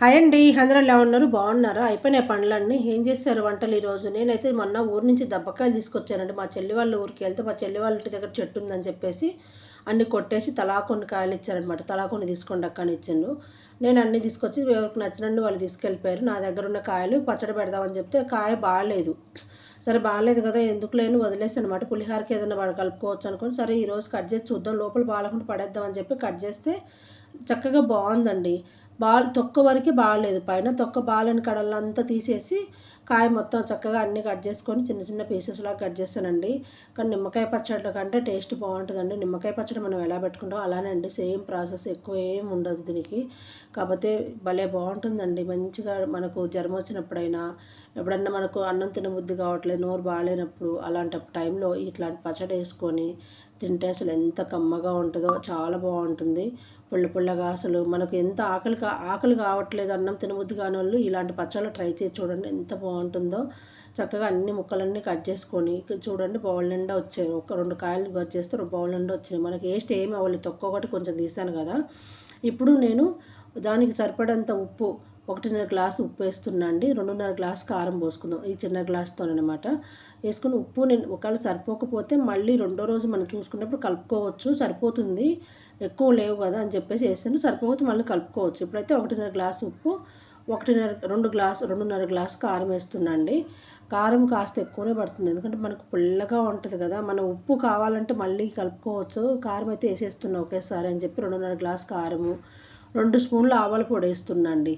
Hi అండి. అందరూ ఎలా ఉన్నారు? బాగున్నారా? అయిపోయినాయి పండ్లన్నీ. ఏం చేస్తారు వంటలు ఈరోజు నేనైతే మొన్న ఊరు నుంచి దబ్బకాయలు తీసుకొచ్చానండి. మా చెల్లి వాళ్ళ ఊరికి వెళ్తే మా చెల్లి వాళ్ళ ఇంటి దగ్గర చెట్టు ఉందని చెప్పేసి అన్ని కొట్టేసి తలా కొన్ని కాయలు ఇచ్చారనమాట తలా కొన్ని తీసుకోండి అక్కని ఇచ్చాను నేను అన్ని తీసుకొచ్చి ఎవరికి నచ్చినండి వాళ్ళు తీసుకెళ్ళిపోయారు. నా దగ్గర ఉన్న కాయలు పచ్చడి పెడదామని చెప్తే కాయ బాగాలేదు. సరే బాగాలేదు కదా ఎందుకు లేని వదిలేసి అనమాట పులిహారకి ఏదైనా కలుపుకోవచ్చు అనుకుని సరే ఈరోజు కట్ చేసి చూద్దాం లోపల బాగాలకుండా పడేద్దామని చెప్పి కట్ చేస్తే చక్కగా బాగుందండి. బాల్ తొక్క వరకే బాగాలేదు. పైన తొక్క బాలని కడలంతా తీసేసి కాయ మొత్తం చక్కగా అన్నీ కట్ చేసుకొని చిన్న చిన్న పీసెస్లా కట్ చేస్తానండి. కానీ నిమ్మకాయ పచ్చడి కంటే టేస్ట్ బాగుంటుందండి. నిమ్మకాయ పచ్చడి మనం ఎలా పెట్టుకుంటాం అలానే అండి. సేమ్ ప్రాసెస్ ఎక్కువ ఏం ఉండదు దీనికి. కాకపోతే భలే బాగుంటుందండి. మంచిగా మనకు జ్వరం వచ్చినప్పుడైనా ఎప్పుడన్నా మనకు అన్నం తినబుద్ధి కావట్లేదు నోరు బాగాలేనప్పుడు అలాంటి టైంలో ఇట్లాంటి పచ్చడి వేసుకొని తింటే అసలు ఎంత కమ్మగా ఉంటుందో చాలా బాగుంటుంది. పుల్ల పుల్లగా అసలు మనకు ఎంత ఆకలి ఆకలి కావట్లేదు అన్నం తినబుద్ధి కాని వాళ్ళు ఇలాంటి పచ్చళ్ళు ట్రై చేసి చూడండి. ఎంత బాగుంటుందో. బాగుంటుందో చక్కగా అన్ని ముక్కలన్నీ కట్ చేసుకొని చూడండి బౌల్ నిండా వచ్చాయి. ఒక రెండు కాయలు కట్ చేస్తే బౌల్ నిండా వచ్చినాయి. మనకి వేస్ట్ ఏమి అవ్వాలి తక్కువ ఒకటి కొంచెం తీసాను కదా. ఇప్పుడు నేను దానికి సరిపడంత ఉప్పు ఒకటిన్నర గ్లాసు ఉప్పు వేస్తున్నా అండి. రెండున్నర గ్లాస్ కారం పోసుకుందాం. ఈ చిన్న గ్లాస్తోనమాట వేసుకుని ఉప్పు నేను ఒకవేళ సరిపోకపోతే మళ్ళీ రెండో రోజు మనం చూసుకున్నప్పుడు కలుపుకోవచ్చు. సరిపోతుంది. ఎక్కువ లేవు కదా అని చెప్పేసి వేస్తాను. సరిపోతే మళ్ళీ కలుపుకోవచ్చు. ఇప్పుడైతే ఒకటిన్నర గ్లాసు ఉప్పు ఒకటిన్నర రెండు గ్లాసు రెండున్నర గ్లాసు కారం వేస్తున్నాండి కారం కాస్త ఎక్కువనే పడుతుంది. ఎందుకంటే మనకు పుల్లగా ఉంటుంది కదా. మనం ఉప్పు కావాలంటే మళ్ళీ కలుపుకోవచ్చు. కారం అయితే వేసేస్తున్నా ఒకేసారి అని చెప్పి రెండున్నర గ్లాసు కారము రెండు స్పూన్లు ఆవాల పొడి వేస్తున్నా అండి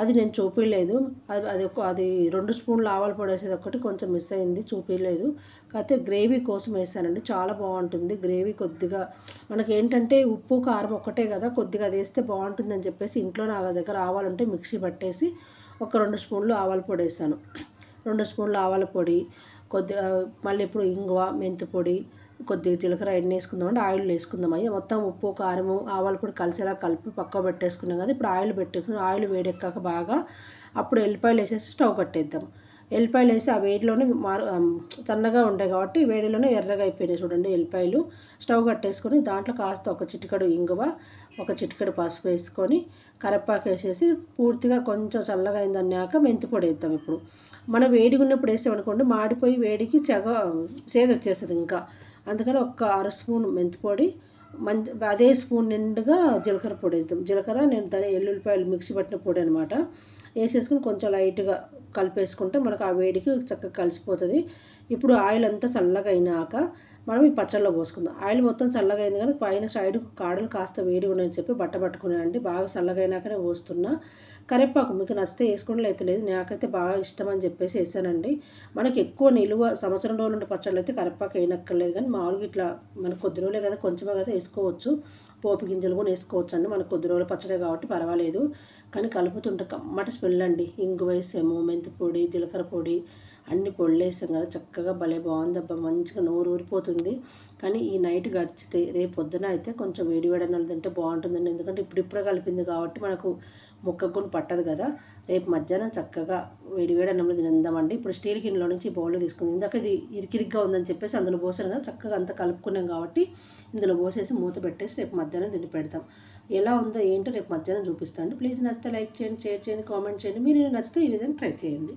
అది నేను చూపించలేదు అది అది అది రెండు స్పూన్లు ఆవాల పొడి వేసేది ఒకటి కొంచెం మిస్ అయింది చూపించలేదు కాకపోతే గ్రేవీ కోసం వేసానండి. చాలా బాగుంటుంది. గ్రేవీ కొద్దిగా మనకి ఏంటంటే ఉప్పు కారం ఒక్కటే కదా కొద్దిగా అది వేస్తే బాగుంటుందని చెప్పేసి ఇంట్లో నా దగ్గర ఆవాలంటే మిక్సీ పట్టేసి ఒక రెండు స్పూన్లు ఆవాల పొడి వేసాను. రెండు స్పూన్లు ఆవాల పొడి కొద్దిగా మళ్ళీ ఇప్పుడు ఇంగువ మెంతి పొడి కొద్దిగా జీలకర్ర ఎన్ని వేసుకుందాం అంటే ఆయిల్ వేసుకుందాం. అయ్యి మొత్తం ఉప్పు కారము ఆవాలు పొడి కలిసేలా కలిపి పక్క పెట్టేసుకున్నాం కదా ఇప్పుడు ఆయిల్ పెట్టేసుకుని ఆయిల్ వేడెక్కాక బాగా అప్పుడు ఎల్లిపాయలు వేసేసి స్టవ్ కట్టేద్దాం. ఎల్లిపాయలు వేసి ఆ వేడిలోనే మారు సన్నగా ఉంటాయి కాబట్టి వేడిలోనే ఎర్రగా అయిపోయినాయి చూడండి ఎల్లిపాయలు. స్టవ్ కట్టేసుకొని దాంట్లో కాస్త ఒక చిటికడు ఇంగువ ఒక చిటికడు పసుపు వేసుకొని కరపాకు వేసేసి పూర్తిగా కొంచెం చల్లగా అయిందన్నాక మెంతి పొడి వేద్దాం ఇప్పుడు. మనం వేడిగా ఉన్నప్పుడు వేసామనుకోండి మాడిపోయి వేడికి చెగ సేద వచ్చేస్తుంది ఇంకా. అందుకని ఒక్క అర స్పూన్ మెంతి పొడి మంచి అదే స్పూన్ నిండుగా జీలకర్ర పొడి వేద్దాం. జీలకర్ర నేను దాని ఎల్లుల్లిపాయలు మిక్సీ పట్టిన పొడి అనమాట వేసేసుకుని కొంచెం లైట్గా కలిపేసుకుంటే మనకు ఆ వేడికి చక్కగా కలిసిపోతుంది. ఇప్పుడు ఆయిల్ అంతా చల్లగా అయినాక మనం ఈ పచ్చళ్ళలో పోసుకుందాం. ఆయిల్ మొత్తం చల్లగా అయింది కానీ పైన సైడ్ కాడలు కాస్త వేడి ఉన్నాయని చెప్పి బట్ట పట్టుకున్నాయండి బాగా చల్లగా అయినాకనే పోస్తున్నా. కరివేపాకు మీకు నచ్చితే వేసుకోవడం అయితే లేదు. నాకైతే బాగా ఇష్టం అని చెప్పేసి వేసానండి. మనకి ఎక్కువ నిలువ సంవత్సరం రోజులు ఉండే పచ్చళ్ళు అయితే కరివేపాకు వేయనక్కర్లేదు కానీ మామూలుగా ఇట్లా మనకు కొద్ది రోజులే కదా కొంచెమే కదా వేసుకోవచ్చు. పోపు గింజలు కూడా వేసుకోవచ్చు అండి మనకు కొద్ది రోజులు పచ్చడే కాబట్టి పర్వాలేదు. కానీ కలుపుతుంటే కమ్మటి స్మెల్ అండి. ఇంగు వేసాము మెంతి పొడి జీలకర్ర పొడి అన్ని పొళ్ళేసాం కదా చక్కగా భలే బాగుంది అబ్బా మంచిగా నోరు ఊరిపోతుంది. కానీ ఈ నైట్ గడిచితే రేపు పొద్దున అయితే కొంచెం వేడి వేడి అన్నది తింటే బాగుంటుందండి. ఎందుకంటే ఇప్పుడు ఇప్పుడే కలిపింది కాబట్టి మనకు ముక్కకు పట్టదు కదా. రేపు మధ్యాహ్నం చక్కగా వేడి వేడి అన్నంలో తిందామండి ఇప్పుడు స్టీల్ గిన్నెలో నుంచి బౌల్లో తీసుకుంది. ఇందాక ఇది ఇరికిరిగ్గా ఉందని చెప్పేసి అందులో పోసాను కదా చక్కగా అంతా కలుపుకున్నాం కాబట్టి ఇందులో పోసేసి మూత పెట్టేసి రేపు మధ్యాహ్నం తిని పెడతాం. ఎలా ఉందో ఏంటో రేపు మధ్యాహ్నం చూపిస్తాను. ప్లీజ్ నచ్చితే లైక్ చేయండి షేర్ చేయండి కామెంట్ చేయండి. మీరు నచ్చితే ఈ విధంగా ట్రై చేయండి.